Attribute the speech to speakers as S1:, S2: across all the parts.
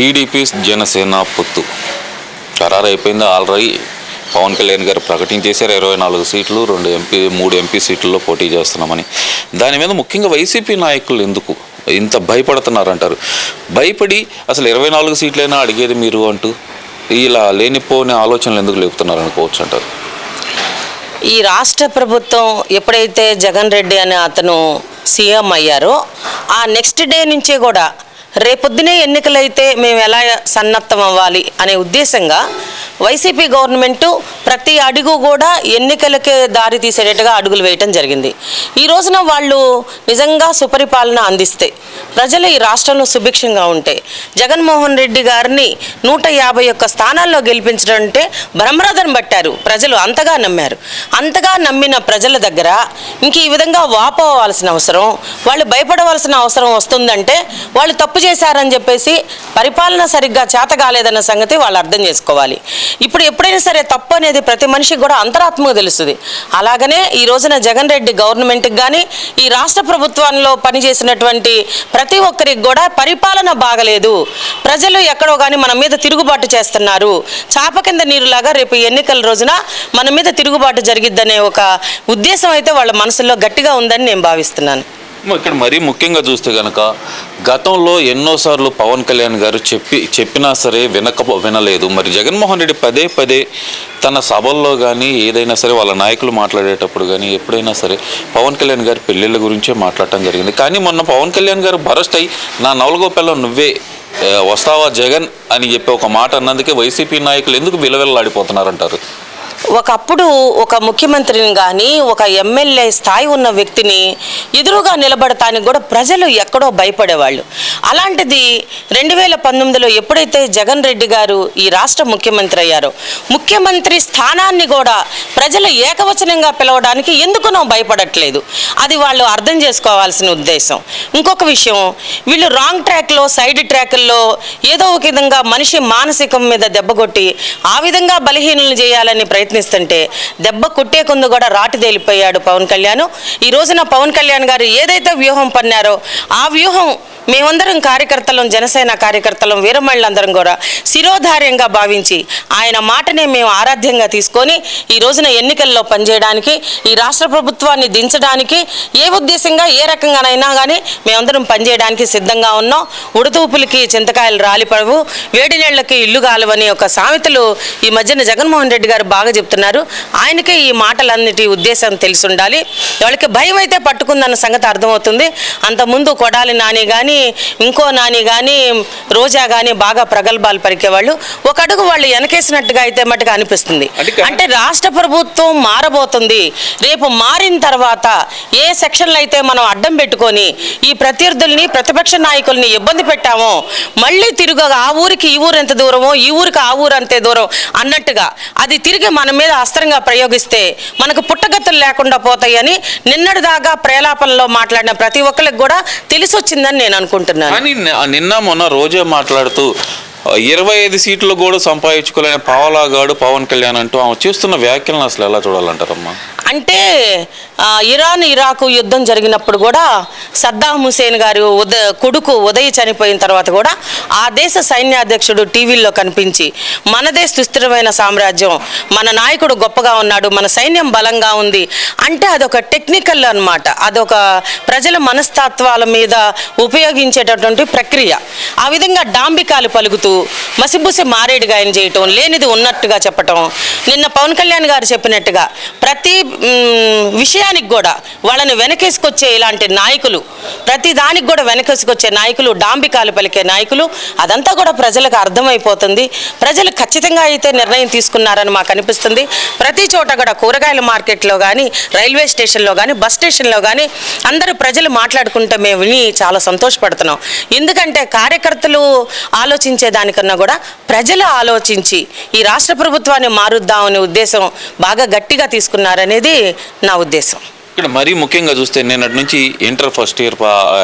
S1: TDP Janasena పొత్తు. ఖరారు అయిపోయింది ఆల్రెడీ. పవన్ కళ్యాణ్ గారు ప్రకటించేశారు ఇరవై నాలుగు సీట్లు రెండు ఎంపీ మూడు ఎంపీ సీట్లలో పోటీ చేస్తున్నామని. దాని మీద ముఖ్యంగా వైసీపీ నాయకులు ఎందుకు? ఇంత భయపడుతున్నారంటారు. భయపడి అసలు ఇరవై నాలుగు సీట్లైనా అడిగేది మీరు అంటూ ఇలా లేనిపోని ఆలోచనలు ఎందుకు లేపుతున్నారు అనుకోవచ్చు అంటారు.
S2: ఈ రాష్ట్ర ప్రభుత్వం ఎప్పుడైతే జగన్ రెడ్డి అనే అతను సీఎం అయ్యారో ఆ నెక్స్ట్ డే నుంచే కూడా రేపొద్దునే ఎన్నికలైతే మేము ఎలా సన్నద్ధం అవ్వాలి అనే ఉద్దేశంగా వైసీపీ గవర్నమెంటు ప్రతి అడుగు కూడా ఎన్నికలకే దారి తీసేటట్టుగా అడుగులు వేయటం జరిగింది. ఈ రోజున వాళ్ళు నిజంగా సుపరిపాలన అందిస్తే ప్రజలు ఈ రాష్ట్రంలో సుభిక్షంగా ఉంటే జగన్మోహన్ రెడ్డి గారిని నూట యాభై ఒక్క స్థానాల్లో గెలిపించడం అంటే బ్రహ్మరథం పట్టారు. ప్రజలు అంతగా నమ్మారు. అంతగా నమ్మిన ప్రజల దగ్గర ఇంక ఈ విధంగా వాపోవాల్సిన అవసరం వాళ్ళు భయపడవలసిన అవసరం వస్తుందంటే వాళ్ళు తప్పు చేశారని చెప్పేసి పరిపాలన సరిగ్గా చేత కాలేదన్న సంగతి వాళ్ళు అర్థం చేసుకోవాలి. ఇప్పుడు ఎప్పుడైనా సరే తప్పు అనేది ప్రతి మనిషికి కూడా అంతరాత్మగా తెలుస్తుంది. అలాగనే ఈ రోజున జగన్ రెడ్డి గవర్నమెంట్కి కానీ ఈ రాష్ట్ర ప్రభుత్వంలో పనిచేసినటువంటి ప్రతి ఒక్కరికి కూడా పరిపాలన బాగలేదు. ప్రజలు ఎక్కడో కానీ మన మీద తిరుగుబాటు చేస్తున్నారు. చాప కింద నీరులాగా రేపు ఎన్నికల రోజున మన మీద తిరుగుబాటు జరిగిద్దనే ఒక ఉద్దేశం అయితే వాళ్ళ మనసులో గట్టిగా ఉందని నేను భావిస్తున్నాను.
S1: ఇక్కడ మరీ ముఖ్యంగా చూస్తే కనుక గతంలో ఎన్నోసార్లు పవన్ కళ్యాణ్ గారు చెప్పి చెప్పినా సరే వినక వినలేదు. మరి జగన్మోహన్ రెడ్డి పదే పదే తన సభల్లో కానీ ఏదైనా సరే వాళ్ళ నాయకులు మాట్లాడేటప్పుడు కానీ ఎప్పుడైనా సరే పవన్ కళ్యాణ్ గారి పెళ్ళిళ్ళ గురించే మాట్లాడటం జరిగింది. కానీ మొన్న పవన్ కళ్యాణ్ గారు భరస్ట్ అయి నా నవలగోపల్లో నువ్వే వస్తావా జగన్? అని చెప్పి ఒక మాట అన్నందుకే వైసీపీ నాయకులు ఎందుకు విలవిల్లాడిపోతున్నారంటారు?
S2: ఒకప్పుడు ఒక ముఖ్యమంత్రిని కానీ ఒక ఎమ్మెల్యే స్థాయి ఉన్న వ్యక్తిని ఎదురుగా నిలబడటానికి కూడా ప్రజలు ఎక్కడో భయపడేవాళ్ళు. అలాంటిది రెండు వేల పంతొమ్మిదిలో ఎప్పుడైతే జగన్ రెడ్డి గారు ఈ రాష్ట్ర ముఖ్యమంత్రి అయ్యారో ముఖ్యమంత్రి స్థానాన్ని కూడా ప్రజలు ఏకవచనంగా పిలవడానికి ఎందుకునో భయపడట్లేదు. అది వాళ్ళు అర్థం చేసుకోవాల్సిన ఉద్దేశం. ఇంకొక విషయం వీళ్ళు రాంగ్ ట్రాక్లో సైడ్ ట్రాక్ల్లో ఏదో ఒక విధంగా మనిషి మానసికం మీద దెబ్బ కొట్టి ఆ విధంగా బలహీనలు చేయాలని ప్రయత్నిస్తుంటే దెబ్బ కొట్టే కొందు కూడా రాటి తేలిపోయాడు పవన్ కళ్యాణ్. ఈ రోజున పవన్ కళ్యాణ్ గారు ఏదైతే వ్యూహం పన్నారో ఆ వ్యూహం మేమందరం కార్యకర్తలం జనసేన కార్యకర్తలం వీరమళ్ళందరం కూడా శిరోధార్యంగా భావించి ఆయన మాటనే మేము ఆరాధ్యంగా తీసుకొని ఈ రోజున ఎన్నికల్లో పనిచేయడానికి ఈ రాష్ట్ర ప్రభుత్వాన్ని దించడానికి ఏ ఉద్దేశంగా ఏ రకంగానైనా కానీ మేమందరం పనిచేయడానికి సిద్ధంగా ఉన్నాం. ఉడతూపులకి చింతకాయలు రాలిపడవు. వేడి నీళ్ళకి ఇల్లు కాలవని ఒక సామెతలు ఈ మధ్యన జగన్మోహన్ రెడ్డి గారు బాగా చెప్తున్నారు. ఆయనకే ఈ మాటలన్నిటి ఉద్దేశం తెలిసి ఉండాలి వాళ్ళకి భయం అయితే పట్టుకుందన్న సంగతి అర్థమవుతుంది. అంతకుముందు కొడాలి నాని కానీ ఇంకో నాని కానీ రోజా కానీ బాగా ప్రగల్భాలు పరికేవాళ్ళు ఒక అడుగు వాళ్ళు వెనకేసినట్టుగా అయితే మటుకు అనిపిస్తుంది.
S1: అంటే
S2: రాష్ట్ర ప్రభుత్వం మారబోతుంది. రేపు మారిన తర్వాత ఏ సెక్షన్లు అయితే మనం అడ్డం పెట్టుకొని ఈ ప్రత్యర్థుల్ని ప్రతిపక్ష నాయకుల్ని ఇబ్బంది పెట్టామో మళ్ళీ తిరుగు ఆ ఊరికి ఈ ఊరు ఎంత దూరమో ఈ ఊరికి ఆ ఊరు అంతే దూరం అన్నట్టుగా అది తిరిగి మన మీద అస్త్రంగా ప్రయోగిస్తే మనకు పుట్టగతులు లేకుండా పోతాయని నిన్నటి దాకా ప్రేలాపనలో మాట్లాడిన ప్రతి ఒక్కరికి కూడా తెలిసి వచ్చిందని నేను అనుకుంటున్నాను.
S1: కానీ నిన్న మొన్న రోజే మాట్లాడుతూ ఇరవై ఐదు సీట్లు కూడా సంపాదించుకోలేని పావలాగాడు పవన్ కళ్యాణ్ అంటూ ఆమె చేస్తున్న వ్యాఖ్యలను అసలు ఎలా చూడాలంటారమ్మా?
S2: అంటే ఇరాన్ ఇరాకు యుద్ధం జరిగినప్పుడు కూడా సద్దాం హుసేన్ గారు ఉద కొడుకు ఉదయ్ చనిపోయిన తర్వాత కూడా ఆ దేశ సైన్యాధ్యక్షుడు టీవీల్లో కనిపించి మనదే సుస్థిరమైన సామ్రాజ్యం మన నాయకుడు గొప్పగా ఉన్నాడు మన సైన్యం బలంగా ఉంది అంటే అదొక టెక్నికల్ అనమాట అదొక ప్రజల మనస్తత్వాల మీద ఉపయోగించేటటువంటి ప్రక్రియ. ఆ విధంగా డాంబికాలు పలుకుతూ మసిబుసి మారేడుగా ఆయన చేయటం లేనిది ఉన్నట్టుగా చెప్పటం నిన్న పవన్ కళ్యాణ్ గారు చెప్పినట్టుగా ప్రతి విషయానికి కూడా వాళ్ళని వెనకేసుకొచ్చే ఇలాంటి నాయకులు ప్రతి దానికి కూడా వెనకేసుకొచ్చే నాయకులు డాంబికాలు పలికే నాయకులు అదంతా కూడా ప్రజలకు అర్థమైపోతుంది. ప్రజలు ఖచ్చితంగా అయితే నిర్ణయం తీసుకున్నారని మాకు అనిపిస్తుంది. ప్రతి చోట కూడా కూరగాయల మార్కెట్లో కానీ రైల్వే స్టేషన్లో కానీ బస్ స్టేషన్లో కానీ అందరూ ప్రజలు మాట్లాడుకుంటే మేము విని చాలా సంతోషపడుతున్నాం. ఎందుకంటే కార్యకర్తలు ఆలోచించే దానికన్నా కూడా ప్రజలు ఆలోచించి ఈ రాష్ట్ర ప్రభుత్వాన్ని మారుద్దామనే ఉద్దేశం బాగా గట్టిగా తీసుకున్నారనేది నా ఉద్దేశం.
S1: ఇక్కడ మరీ ముఖ్యంగా చూస్తే నిన్నటి నుంచి ఇంటర్ ఫస్ట్ ఇయర్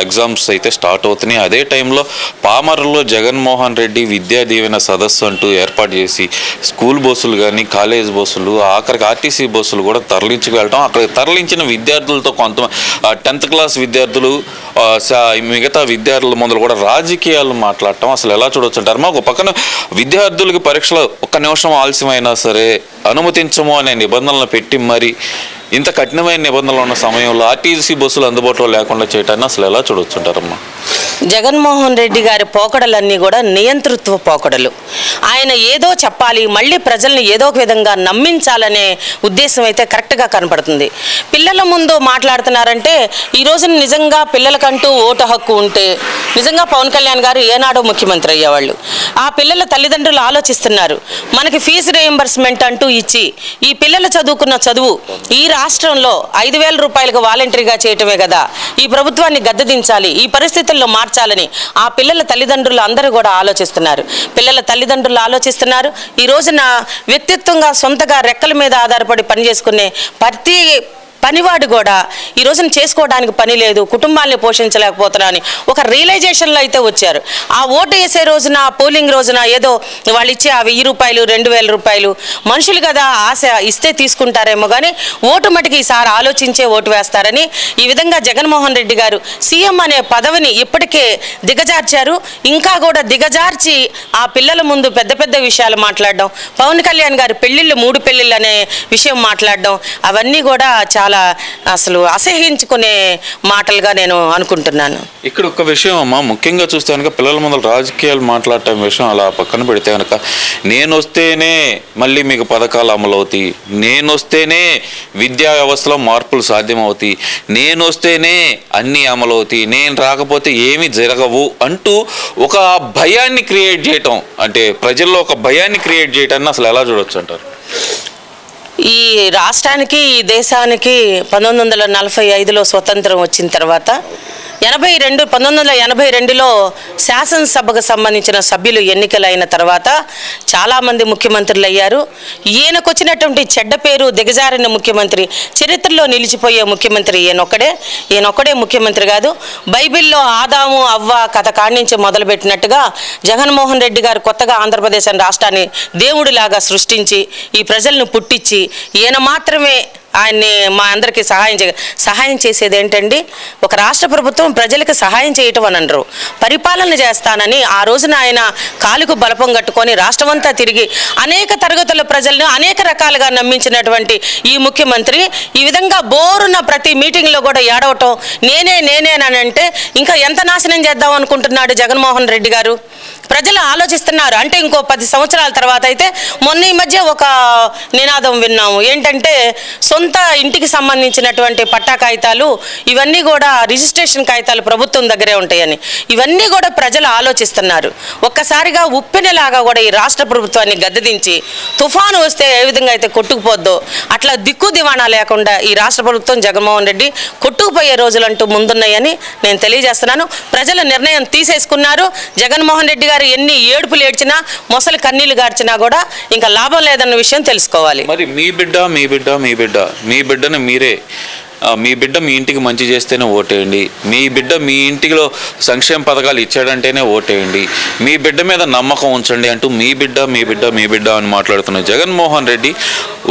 S1: ఎగ్జామ్స్ అయితే స్టార్ట్ అవుతున్నాయి. అదే టైంలో పామర్లో జగన్మోహన్ రెడ్డి విద్యా దీవెన సదస్సు అంటూ ఏర్పాటు చేసి స్కూల్ బస్సులు కానీ కాలేజ్ బస్సులు ఆఖరికి ఆర్టీసీ బస్సులు కూడా తరలించి వెళ్ళటం అక్కడ తరలించిన విద్యార్థులతో కొంత టెన్త్ క్లాస్ విద్యార్థులు మిగతా విద్యార్థుల ముందు కూడా రాజకీయాలు మాట్లాడటం అసలు ఎలా చూడొచ్చు అంటారు? మాకు ఒక పక్కన విద్యార్థులకి పరీక్షలు ఒక్క నిమిషం ఆలస్యమైనా సరే అనుమతించము అనే నిబంధనలు పెట్టి మరి ఇంత కఠినమైన నిబంధనలు ఉన్న సమయంలో ఆర్టీసీ బస్సులు అందుబాటులో లేకుండా చేయటాన్ని అసలు ఎలా చూడొచ్చుంటారమ్మా?
S2: జగన్మోహన్ రెడ్డి గారి పోకడలన్నీ కూడా నియంతృత్వ పోకడలు. ఆయన ఏదో చెప్పాలి మళ్ళీ ప్రజల్ని ఏదో ఒక విధంగా నమ్మించాలనే ఉద్దేశం అయితే కరెక్ట్గా కనపడుతుంది. పిల్లల ముందు మాట్లాడుతున్నారంటే ఈ రోజున నిజంగా పిల్లలకంటూ ఓటు హక్కు ఉంటే నిజంగా పవన్ కళ్యాణ్ గారు ఏనాడో ముఖ్యమంత్రి అయ్యేవాళ్ళు. ఆ పిల్లల తల్లిదండ్రులు ఆలోచిస్తున్నారు మనకి ఫీజు రియంబర్స్మెంట్ అంటూ ఇచ్చి ఈ పిల్లలు చదువుకున్న చదువు ఈ రాష్ట్రంలో ఐదు వేల రూపాయలకు వాలంటరీగా చేయటమే కదా ఈ ప్రభుత్వాన్ని గద్దదించాలి ఈ పరిస్థితుల్లో మార్చాలని ఆ పిల్లల తల్లిదండ్రులు అందరూ కూడా ఆలోచిస్తున్నారు. పిల్లల తల్లిదండ్రులు ఆలోచిస్తున్నారు. ఈ రోజున వ్యక్తిత్వంగా సొంతగా రెక్కల మీద ఆధారపడి పనిచేసుకునే ప్రతి పనివాడు కూడా ఈ రోజున చేసుకోవడానికి పని లేదు కుటుంబాన్ని పోషించలేకపోతున్నా అని ఒక రియలైజేషన్లో అయితే వచ్చారు. ఆ ఓటు వేసే రోజున పోలింగ్ రోజున ఏదో వాళ్ళు ఇచ్చే ఆ వెయ్యి రూపాయలు రెండు వేల రూపాయలు మనుషులు కదా ఆశ ఇస్తే తీసుకుంటారేమో కానీ ఓటు మటుకు ఈసారి ఆలోచించే ఓటు వేస్తారని ఈ విధంగా జగన్మోహన్ రెడ్డి గారు సీఎం అనే పదవిని ఇప్పటికే దిగజార్చారు. ఇంకా కూడా దిగజార్చి ఆ పిల్లల ముందు పెద్ద పెద్ద విషయాలు మాట్లాడడం పవన్ కళ్యాణ్ గారు పెళ్ళిళ్ళు మూడు పెళ్ళిళ్ళు అనే విషయం మాట్లాడడం అవన్నీ కూడా చాలా అసలు అసహించుకునే మాటలుగా నేను అనుకుంటున్నాను.
S1: ఇక్కడ ఒక విషయం అమ్మా ముఖ్యంగా చూస్తే కనుక పిల్లల ముందు రాజకీయాలు మాట్లాడటం విషయం అలా పక్కన పెడితే కనుక నేను వస్తేనే మళ్ళీ మీకు పథకాలు అమలవుతాయి నేను వస్తేనే విద్యా వ్యవస్థలో మార్పులు సాధ్యమవుతాయి నేను వస్తేనే అన్నీ అమలవుతాయి నేను రాకపోతే ఏమీ జరగవు అంటూ ఒక భయాన్ని క్రియేట్ చేయటం అంటే ప్రజల్లో ఒక భయాన్ని క్రియేట్ చేయటాన్ని అసలు ఎలా చూడొచ్చు అంటారు?
S2: ఈ రాష్ట్రానికి ఈ దేశానికి పంతొమ్మిది వందల నలభై ఐదులో స్వతంత్రం వచ్చిన తర్వాత ఎనభై రెండు పంతొమ్మిది వందల ఎనభై రెండులో శాసనసభకు సంబంధించిన సభ్యులు ఎన్నికలైన తర్వాత చాలామంది ముఖ్యమంత్రులు అయ్యారు ఈయనకు వచ్చినటువంటి చెడ్డ పేరు దిగజారిన ముఖ్యమంత్రి చరిత్రలో నిలిచిపోయే ముఖ్యమంత్రి ఈయనొక్కడే. ఈయనొక్కడే ముఖ్యమంత్రి కాదు. బైబిల్లో ఆదాము అవ్వ కథ కాణించి మొదలుపెట్టినట్టుగా జగన్మోహన్ రెడ్డి గారు కొత్తగా ఆంధ్రప్రదేశ్ రాష్ట్రాన్ని దేవుడిలాగా సృష్టించి ఈ ప్రజలను పుట్టించి ఈయన మాత్రమే ఆయన్ని మా అందరికీ సహాయం చే సహాయం చేసేది ఏంటండి? ఒక రాష్ట్ర ప్రభుత్వం ప్రజలకు సహాయం చేయటం అని అనరు. పరిపాలన చేస్తానని ఆ రోజున ఆయన కాలుకు బలపం కట్టుకొని రాష్ట్రమంతా తిరిగి అనేక తరగతుల ప్రజలను అనేక రకాలుగా నమ్మించినటువంటి ఈ ముఖ్యమంత్రి ఈ విధంగా బోరున్న ప్రతి మీటింగ్లో కూడా ఏడవటం నేనే నేనేనంటే అంటే ఇంకా ఎంత నాశనం చేద్దాం అనుకుంటున్నాడు జగన్మోహన్ రెడ్డి గారు? ప్రజలు ఆలోచిస్తున్నారు. అంటే ఇంకో పది సంవత్సరాల తర్వాత అయితే మొన్న ఈ మధ్య ఒక నినాదం విన్నాము. ఏంటంటే సొంత ఇంటికి సంబంధించినటువంటి పట్టా కాగితాలు ఇవన్నీ కూడా రిజిస్ట్రేషన్ కాగితాలు ప్రభుత్వం దగ్గరే ఉంటాయని. ఇవన్నీ కూడా ప్రజలు ఆలోచిస్తున్నారు. ఒక్కసారిగా ఉప్పెనలాగా కూడా ఈ రాష్ట్ర ప్రభుత్వాన్ని గద్దదించి తుఫాను వస్తే ఏ విధంగా అయితే కొట్టుకుపోద్దో అట్లా దిక్కు దివాణా లేకుండా ఈ రాష్ట్ర ప్రభుత్వం జగన్మోహన్ రెడ్డి కొట్టుకుపోయే రోజులంటూ ముందున్నాయని నేను తెలియజేస్తున్నాను. ప్రజల నిర్ణయం తీసేసుకున్నారు జగన్మోహన్ రెడ్డి గారు. ఎన్ని ఏడుపులు ఏడ్చినా మొసలి కన్నీళ్ళు గార్చినా కూడా ఇంకా లాభం లేదన్న విషయం తెలుసుకోవాలి.
S1: మరి మీ బిడ్డ మీ బిడ్డ మీ బిడ్డ మీ బిడ్డను మీరే మీ బిడ్డ మీ ఇంటికి మంచి చేస్తేనే ఓటేయండి. మీ బిడ్డ మీ ఇంటిలో సంక్షేమ పథకాలు ఇచ్చాడంటేనే ఓటేయండి. మీ బిడ్డ మీద నమ్మకం ఉంచండి అంటూ మీ బిడ్డ మీ బిడ్డ మీ బిడ్డ అని మాట్లాడుతున్న జగన్మోహన్ రెడ్డి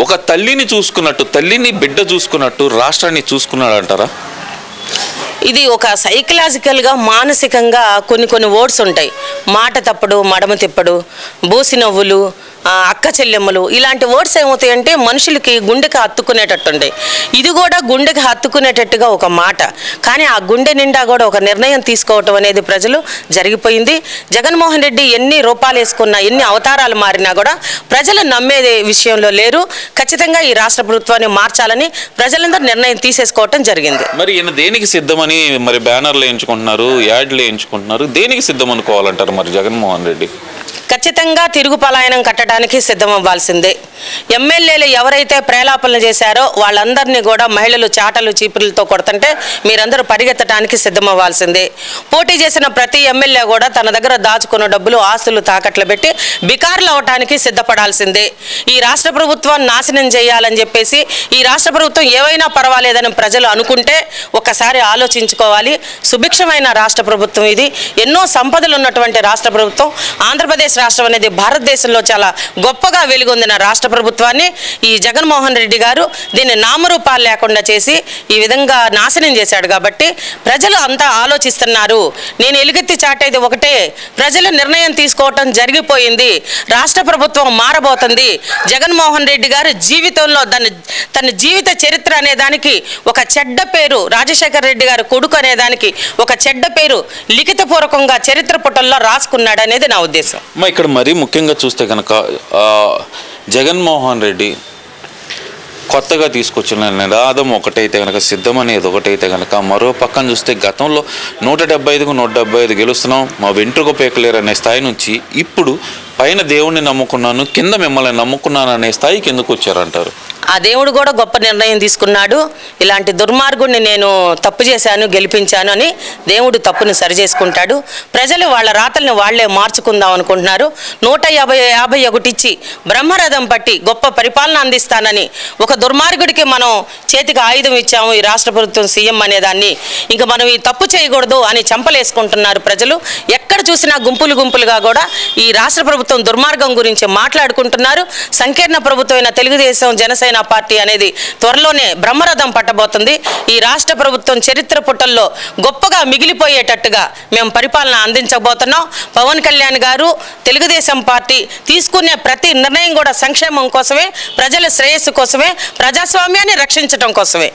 S1: ఒక తల్లిని చూసుకున్నట్టు తల్లిని బిడ్డ చూసుకున్నట్టు రాష్ట్రాన్ని చూసుకున్నాడు అంటారా
S2: ఇది ఒక సైకలాజికల్గా మానసికంగా కొన్ని కొన్ని వర్డ్స్ ఉంటాయి. మాట తప్పడు మడమ తిప్పడు బూసి నవ్వులు అక్క చెల్లెమ్మలు ఇలాంటి వర్డ్స్ ఏమవుతాయంటే మనుషులకి గుండెకి హత్తుకునేటట్టుండే. ఇది కూడా గుండెకి హత్తుకునేటట్టుగా ఒక మాట. కానీ ఆ గుండె నిండా కూడా ఒక నిర్ణయం తీసుకోవటం అనేది ప్రజలు జరిగిపోయింది. జగన్మోహన్ రెడ్డి ఎన్ని రూపాలు వేసుకున్నా ఎన్ని అవతారాలు మారినా కూడా ప్రజలు నమ్మే విషయంలో లేరు. ఖచ్చితంగా ఈ రాష్ట్ర ప్రభుత్వాన్ని మార్చాలని ప్రజలందరూ నిర్ణయం తీసేసుకోవటం జరిగింది.
S1: మరి ఈయన దేనికి సిద్ధమని మరి బ్యానర్లు వేయించుకుంటున్నారు యాడ్లు వేయించుకుంటున్నారు? దేనికి సిద్ధం అనుకోవాలంటారు మరి జగన్మోహన్ రెడ్డి?
S2: ఖచ్చితంగా తిరుగు పలాయనం కట్టడానికి సిద్ధం అవ్వాల్సిందే ఎమ్మెల్యేలు ఎవరైతే ప్రేలాపనలు చేశారో వాళ్ళందరినీ కూడా మహిళలు చాటలు చీపులతో కొడుతుంటే మీరందరూ పరిగెత్తడానికి సిద్ధమవ్వాల్సిందే. పోటీ చేసిన ప్రతి ఎమ్మెల్యే కూడా తన దగ్గర దాచుకున్న డబ్బులు ఆస్తులు తాకట్లు పెట్టి బికార్లు అవటానికి సిద్ధపడాల్సిందే. ఈ రాష్ట్ర ప్రభుత్వాన్ని నాశనం చేయాలని చెప్పేసి ఈ రాష్ట్ర ప్రభుత్వం ఏవైనా పర్వాలేదని ప్రజలు అనుకుంటే ఒక్కసారి ఆలోచించుకోవాలి. సుభిక్షమైన రాష్ట్ర ప్రభుత్వం ఇది. ఎన్నో సంపదలు ఉన్నటువంటి రాష్ట్ర ప్రభుత్వం. ఆంధ్రప్రదేశ్ రాష్ట్రం అనేది భారతదేశంలో చాలా గొప్పగా వెలుగొందిన రాష్ట్ర ప్రభుత్వాన్ని ఈ జగన్మోహన్ రెడ్డి గారు దీన్ని నామరూపాలు లేకుండా చేసి ఈ విధంగా నాశనం చేశాడు కాబట్టి ప్రజలు అంతా ఆలోచిస్తున్నారు. నేను ఎలుగెత్తి చాటేది ఒకటే. ప్రజలు నిర్ణయం తీసుకోవటం జరిగిపోయింది. రాష్ట్ర ప్రభుత్వం మారబోతుంది. జగన్మోహన్ రెడ్డి గారు జీవితంలో తన తన జీవిత చరిత్ర అనే దానికి ఒక చెడ్డ పేరు రాజశేఖర రెడ్డి గారు కొడుకు అనే దానికి ఒక చెడ్డ పేరు లిఖితపూర్వకంగా చరిత్ర పుటల్లో రాసుకున్నాడు అనేది నా ఉద్దేశం.
S1: ఇక్కడ మరీ ముఖ్యంగా చూస్తే కనుక జగన్మోహన్ రెడ్డి కొత్తగా తీసుకొచ్చిన నినాదం ఒకటైతే కనుక సిద్ధం అనేది ఒకటైతే కనుక మరో పక్కన చూస్తే గతంలో నూట డెబ్బై ఐదుకు నూట డెబ్బై ఐదు గెలుస్తున్నాం మా వెంట్రుక పేకలేరు అనే స్థాయి నుంచి ఇప్పుడు పైన దేవుణ్ణి నమ్ముకున్నాను కింద మిమ్మల్ని నమ్ముకున్నాను అనే స్థాయికి ఎందుకు వచ్చారంటారు?
S2: ఆ దేవుడు కూడా గొప్ప నిర్ణయం తీసుకున్నాడు. ఇలాంటి దుర్మార్గుడిని నేను తప్పు చేశాను గెలిపించాను అని దేవుడు తప్పుని సరిచేసుకుంటాడు ప్రజలు వాళ్ళ రాతల్ని వాళ్ళే మార్చుకుందాం అనుకుంటున్నారు. నూట యాభై యాభై ఒకటిచ్చి బ్రహ్మరథం పట్టి గొప్ప పరిపాలన అందిస్తానని ఒక దుర్మార్గుడికి మనం చేతికి ఆయుధం ఇచ్చాము ఈ రాష్ట్ర ప్రభుత్వం సీఎం అనేదాన్ని ఇంకా మనం ఈ తప్పు చేయకూడదు అని చంపలేసుకుంటున్నారు ప్రజలు. ఎక్కడ చూసినా గుంపులు గుంపులుగా కూడా ఈ రాష్ట్ర ప్రభుత్వం దుర్మార్గం గురించి మాట్లాడుకుంటున్నారు. సంకీర్ణ ప్రభుత్వమైన తెలుగుదేశం జనసేన పార్టీ అనేది త్వరలోనే బ్రహ్మరథం పట్టబోతుంది. ఈ రాష్ట్ర ప్రభుత్వం చరిత్ర పుటల్లో గొప్పగా మిగిలిపోయేటట్టుగా మేము పరిపాలన అందించబోతున్నాం. పవన్ కళ్యాణ్ గారు తెలుగుదేశం పార్టీ తీసుకునే ప్రతి నిర్ణయం కూడా సంక్షేమం కోసమే ప్రజల శ్రేయస్సు కోసమే ప్రజాస్వామ్యాన్ని రక్షించడం కోసమే.